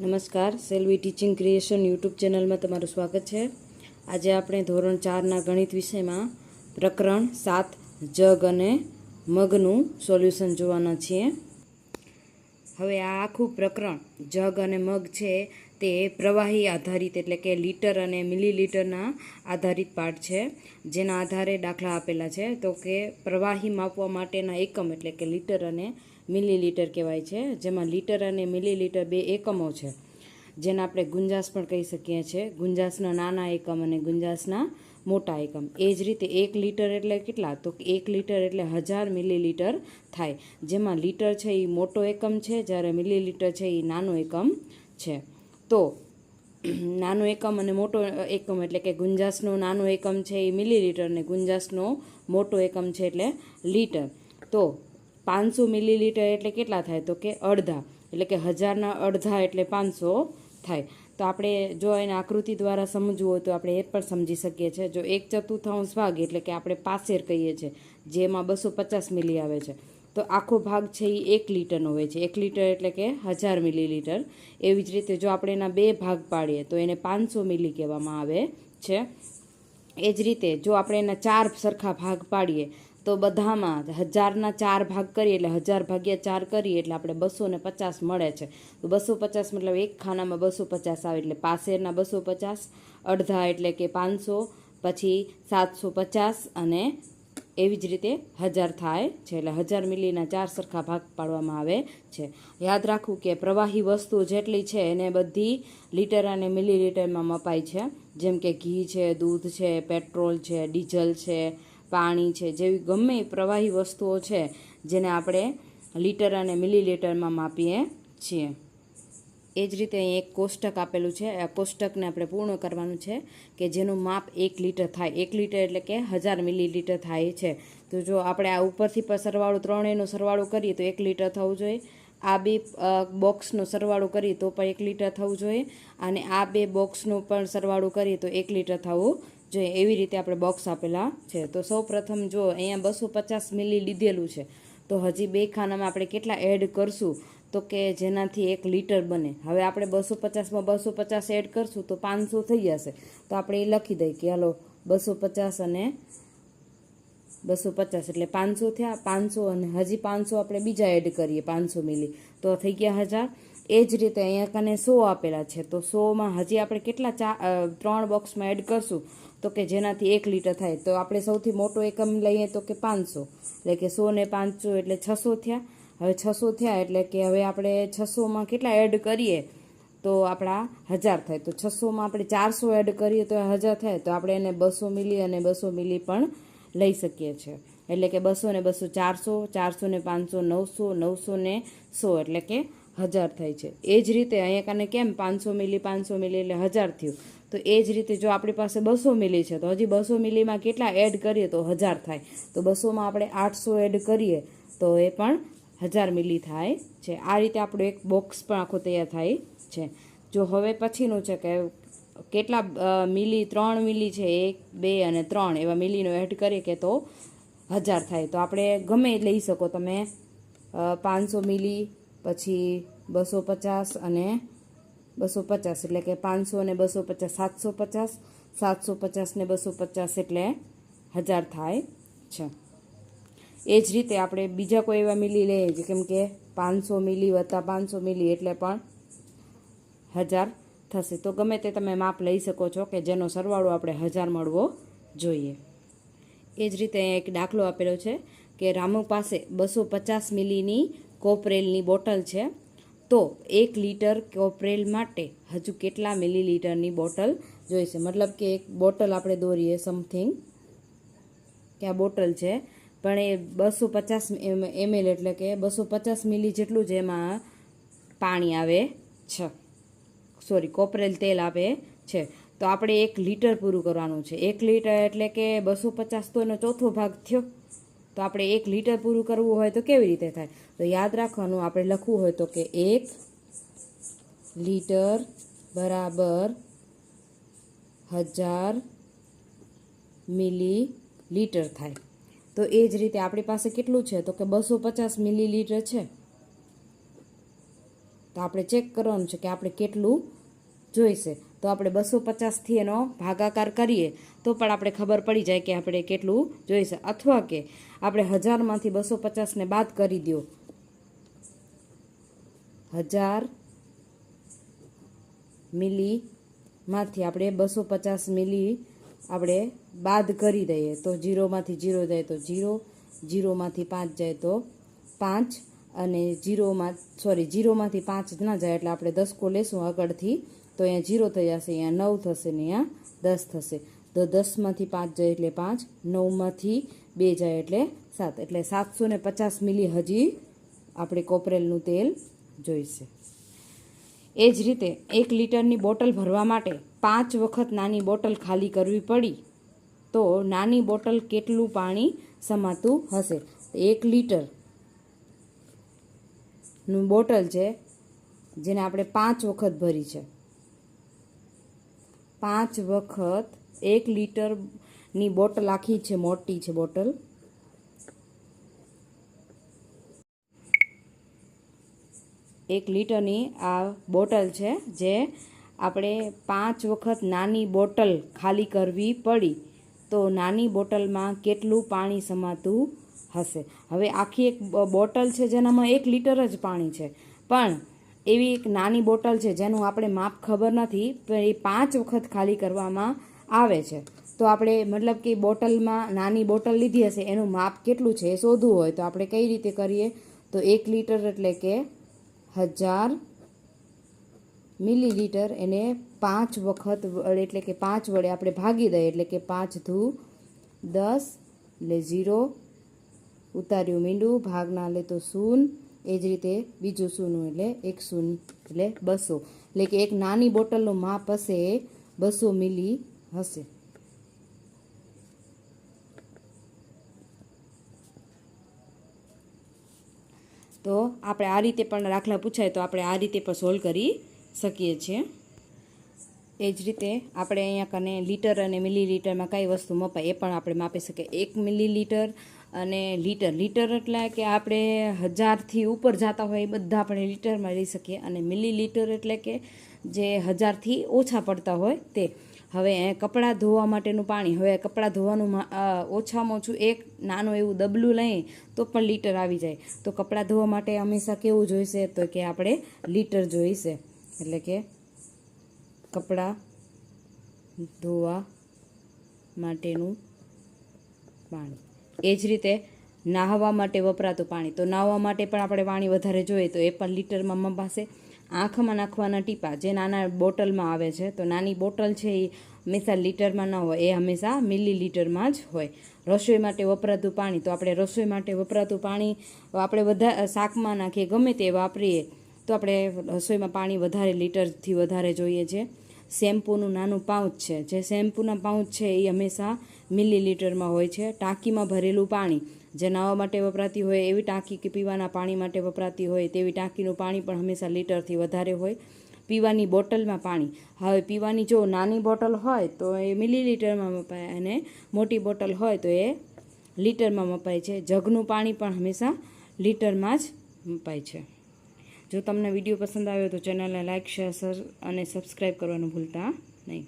નમસ્કાર, Selvi teaching creation YouTube ચેનલમાં તમારું સ્વાગત છે. આજે આપણે ધોરણ ચારના ગણિત વિષયમાં પ્રકરણ સાત, જગ અને મગનું સોલ્યુશન જોવાના છીએ. હવે આ આખું પ્રકરણ, જગ અને મગ છે, તે પ્રવાહી આધારિત એટલે કે લીટર અને મિલીલીટરના આધારિત પાઠ છે. જેના આધારે દાખલા આપેલા છે. તો કે પ્રવાહી માપવા માટેના એકમ એટલે કે લીટર અને મિલીલીટર કહેવાય છે. જેમાં લીટર અને મિલીલીટર બે એકમો છે. જેને આપણે ગુંજાસ પણ કહી શકીએ છીએ. ગુંજાસના નાના એકમ અને ગુંજાસના મોટા એકમ. એ જ રીતે એક લીટર એટલે કેટલા? તો એક લીટર એટલે હજાર મિલીલીટર થાય. જેમાં લીટર છે એ મોટો એકમ છે. જ્યારે મિલીલીટર છે એ નાનો એકમ છે. તો નાનો એકમ અને મોટો એકમ એટલે કે ગુંજાસનો નાનો એકમ છે એ મિલીલીટર અને ગુંજાસનો મોટો એકમ છે એટલે લીટર. તો પાંચસો મિલીલીટર એટલે કેટલા થાય? તો કે અડધા. એટલે કે હજારના અડધા એટલે પાંચસો થાય. તો આપણે જો એને આકૃતિ દ્વારા સમજવું હોય તો આપણે એ પણ સમજી શકીએ છીએ. જો એક ચતુર્થાંશ ભાગ એટલે કે આપણે પાસેર કહીએ છીએ, જેમાં બસો પચાસ મિલી આવે છે. તો આખો ભાગ છે એ એક લીટરનો હોય છે. એક લીટર એટલે કે હજાર મિલીલીટર. એવી જ રીતે જો આપણે એના બે ભાગ પાડીએ, તો એને પાંચસો મિલી કહેવામાં આવે છે. એ જ રીતે જો આપણે એના ચાર સરખા ભાગ પાડીએ તો બધામાં હજારના ચાર ભાગ કરીએ એટલે હજાર ભાગ્યા ચાર કરીએ એટલે આપણે બસો ને પચાસ મળે છે. તો બસો પચાસ મતલબ એક ખાનામાં બસો પચાસ આવે એટલે પાસેરના બસો પચાસ, અડધા એટલે કે પાંચસો, પછી સાતસો પચાસ અને એવી જ રીતે હજાર થાય છે એટલે હજાર મિલીના ચાર સરખા ભાગ પાડવામાં આવે છે. યાદ રાખવું કે પ્રવાહી વસ્તુ જેટલી છે એને બધી લીટર અને મિલીલીટરમાં મપાય છે. જેમ કે ઘી છે, દૂધ છે, પેટ્રોલ છે, ડીઝલ છે પાણી છે, જેવી ગમે પ્રવાહી વસ્તુઓ છે, જેને આપણે લીટર અને મિલીલીટરમાં માપીએ છીએ. એ જ રીતે અહીં એક કોષ્ટક આપેલું છે. આ કોષ્ટકને આપણે પૂર્ણ કરવાનું છે કે જેનું માપ એક લીટર થાય. એક લીટર એટલે કે હજાર મિલીલીટર થાય છે. તો જો આપણે આ ઉપરથી પર સરવાળો ત્રણેયનો સરવાળો કરીએ તો એક લીટર થવું જોઈએ. આ બે બોક્સનો સરવાળો કરીએ તો પણ એક લીટર થવું જોઈએ. અને આ બે બોક્સનો પણ સરવાળો કરીએ તો એક લીટર થવું જોઈએ એવી રીતે આપણે બોક્સ આપેલા છે. તો સૌ પ્રથમ જો અહીંયા બસો પચાસ મિલી લીધેલું છે, તો હજી બે ખાનામાં આપણે કેટલા એડ કરશું? તો કે જેનાથી એક લીટર બને. હવે આપણે બસો પચાસમાં બસો પચાસ એડ કરશું, તો પાંચસો થઈ જશે. તો આપણે એ લખી દઈએ કે હાલો, બસો પચાસ અને બસો પચાસ એટલે પાંચસો થયા, પાંચસો અને હજી પાંચસો આપણે બીજા એડ કરીએ, પાંચસો મિલી તો થઈ ગયા હજાર. એ જ રીતે અહીંયા કને સો આપેલા છે. તો સોમાં હજી આપણે કેટલા ચા ત્રણ બોક્સમાં એડ કરશું? તો કે જેનાથી એક લીટર થાય. તો આપણે સૌથી મોટો એકમ લઈએ તો કે પાંચસો. એટલે કે સો ને પાંચસો એટલે છસો થયા. હવે છસો થયા એટલે કે હવે આપણે છસોમાં કેટલા એડ કરીએ? તો આપણા હજાર થાય. તો છસોમાં આપણે ચારસો એડ કરીએ તો હજાર થાય. તો આપણે એને બસો મિલી અને બસો મિલી પણ લઈ શકીએ છીએ. એટલે કે બસો ને બસો ચારસો ચારસો ને પાંચસો, નવસો નવસો ને સો એટલે કે હજાર થાય છે. એ જ રીતે અહીંયા કને કેમ? પાંચસો મિલી પાંચસો મિલી એટલે હજાર થયું. તો એ જ રીતે જો આપણી પાસે બસો મિલી છે, તો હજી બસો મિલીમાં કેટલા એડ કરીએ તો હજાર થાય. તો બસોમાં આપણે આઠસો એડ કરીએ, તો એ પણ હજાર મિલી થાય છે. આ રીતે આપણું એક બોક્સ પણ આખો તૈયાર થાય છે. જો હવે પછીનું છે કે કેટલા મિલી, ત્રણ મિલી છે, એક, બે અને ત્રણ, એવા મિલીનો એડ કરીએ કે તો હજાર થાય. તો આપણે ગમે લઈ શકો તમે પાંચસો મિલી, પછી બસો પચાસ અને બસો પચાસ એટલે કે પાંચસો ને બસો પચાસ, સાતસો પચાસ સાતસો પચાસ ને બસો પચાસ એટલે હજાર થાય છે. એ જ રીતે આપણે બીજા કોઈ એવા મિલી લઈએ છીએ કેમ કે પાંચસો મિલી વત્તા પાંચસો મિલી એટલે પણ હજાર થશે. તો ગમે તે તમે માપ લઈ શકો છો કે જેનો સરવાળો આપણે હજાર મળવો જોઈએ. એ જ રીતે એક દાખલો આપેલો છે કે રામુ પાસે બસો પચાસ મિલીની કોપરેલની બોટલ છે. તો એક લીટર કોપરેલ માટે હજુ કેટલા મિલીલીટરની બોટલ જોઈશે? મતલબ કે એક બોટલ આપણે દોરીએ સમથિંગ કે આ બોટલ છે, પણ એ બસો પચાસ એમએલ એટલે કે બસો પચાસ મિલી જેટલું જ એમાં પાણી આવે છે. સોરી કોપરેલ તેલ આપે છે. તો આપણે એક લીટર પૂરું કરવાનું છે. એક લીટર એટલે કે બસો પચાસ તો એનો ચોથો ભાગ થયો. તો આપણે એક લીટર પૂરું કરવું હોય તો કેવી રીતે થાય? તો યાદ રાખવાનું, આપણે લખવું હોય તો કે એક લીટર બરાબર હજાર મિલી લીટર થાય. તો એ જ રીતે આપણી પાસે કેટલું છે? તો કે બસો પચાસ મિલી લીટર છે. તો આપણે ચેક કરવાનું છે કે આપણે કેટલું જોઈશે. તો આપણે બસો પચાસથી એનો ભાગાકાર કરીએ, તો પણ આપણે ખબર પડી જાય કે આપણે કેટલું જોઈશે. અથવા કે આપણે હજારમાંથી બસો પચાસને બાદ કરી દો. હજાર મિલીમાંથી આપણે બસો પચાસ મિલી આપણે બાદ કરી દઈએ. તો જીરોમાંથી જીરો જાય તો જીરો, જીરોમાંથી પાંચ જાય તો પાંચ, અને જીરોમાં, સોરી, જીરોમાંથી પાંચ ના જાય એટલે આપણે દસકો લેશું આગળથી તો અહીંયા જીરો થઈ જશે અહીંયા નવ થશે ને અહીંયા દસ થશે. તો દસમાંથી પાંચ જાય એટલે પાંચ, નવમાંથી બે જાય એટલે સાત. એટલે સાતસો ને પચાસ મિલી હજી આપણે કોપરેલનું તેલ જોઈશે. એ જ રીતે એક લીટરની બોટલ ભરવા માટે પાંચ વખત નાની બોટલ ખાલી કરવી પડી તો નાની બોટલ કેટલું પાણી સમાતું હશે? એક લીટરનું બોટલ છે, જેને આપણે પાંચ વખત ભરી છે. પાંચ વખત એક લીટરની બોટલ આખી છે, મોટી છે બોટલ. એક લીટરની આ બોટલ છે, જે આપણે પાંચ વખત નાની બોટલ ખાલી કરવી પડી, તો નાની બોટલમાં કેટલું પાણી સમાતું હશે. હવે આખી એક બોટલ છે જેનામાં એક લીટર જ પાણી છે. પણ એવી એક નાની બોટલ છે જેનું આપણે માપ ખબર નથી, પણ એ પાંચ વખત ખાલી કરવામાં આવે છે. તો આપણે મતલબ કે બોટલમાં નાની બોટલ લીધી હશે, એનું માપ કેટલું છે એ શોધવું હોય તો આપણે કઈ રીતે કરીએ? તો એક લીટર એટલે કે હજાર મિલીલીટર એને પાંચ વખત એટલે કે પાંચ વડે આપણે ભાગી દઈએ, એટલે કે પાંચ ધૂ દસ એટલે ઝીરો, ઉતાર્યું મીંડું, ભાગના લે તો શૂન એ જ રીતે બીજું શૂનું એટલે એક શૂન એટલે બસો. એટલે કે એક નાની બોટલનું માપ હશે એ બસો મિલી હશે. તો આપણે આ રીતે પણ દાખલા પૂછાય તો આપણે આ રીતે પણ સોલ્વ કરી શકીએ છીએ. એ જ રીતે આપણે અહીંયા કને લીટર અને મિલીલીટરમાં કઈ વસ્તુ મપાય એ પણ આપણે માપી શકીએ. એક મિલીલીટર અને લીટર. લીટર એટલે કે આપણે હજારથી ઉપર જતા હોય એ બધા આપણે લીટરમાં લઈ શકીએ. અને મિલી લીટર એટલે કે જે હજારથી ઓછા પડતા હોય તે. હવે કપડાં ધોવા માટેનું પાણી. હવે કપડાં ધોવાનું ઓછામાં ઓછું એક નાનું એવું ડબલું લઈએ તો પણ લીટર આવી જાય. તો કપડાં ધોવા માટે હંમેશા કેવું જોઈશે તો કે આપણે લીટર જોઈશે. એટલે કે કપડાં ધોવા માટેનું પાણી. એ જ રીતે નાહવા માટે વપરાતું પાણી. તો નાહવા માટે પણ આપણે પાણી વધારે જોઈએ તો એ પણ લીટરમાં પાસે આંખમાં નાખવાના ટીપા જે નાના બોટલમાં આવે છે. તો નાની બોટલ છે એ હંમેશા લીટરમાં ન હોય, એ હંમેશા મિલી લીટરમાં જ હોય. રસોઈ માટે વપરાતું પાણી, તો આપણે રસોઈ માટે વપરાતું પાણી આપણે બધા શાકમાં નાખીએ, ગમે તે વાપરીએ, તો આપણે રસોઈમાં પાણી વધારે લીટરથી વધારે જોઈએ છે. શેમ્પૂનું નાનું પાઉચ છે, જે શેમ્પૂના પાઉચ છે એ હંમેશા મિલી લીટરમાં હોય છે. ટાંકીમાં ભરેલું પાણી જે નાવા માટે વપરાતી હોય, એવી ટાંકી કે પીવાના પાણી માટે વપરાતી હોય, તેવી ટાંકીનું પાણી પણ હંમેશા લીટરથી વધારે હોય. પીવાની બોટલમાં પાણી. હવે પીવાની જો નાની બોટલ હોય, તો એ મિલી લીટરમાં મપાય અને મોટી બોટલ હોય, તો એ લીટરમાં મપાય છે. જગનું પાણી પણ હંમેશા લીટરમાં જ મપાય છે. જો તમને વીડિયો પસંદ આવ્યો તો ચેનલને લાઇક શેર અને સબસ્ક્રાઈબ કરવાનું ભૂલતા નહીં.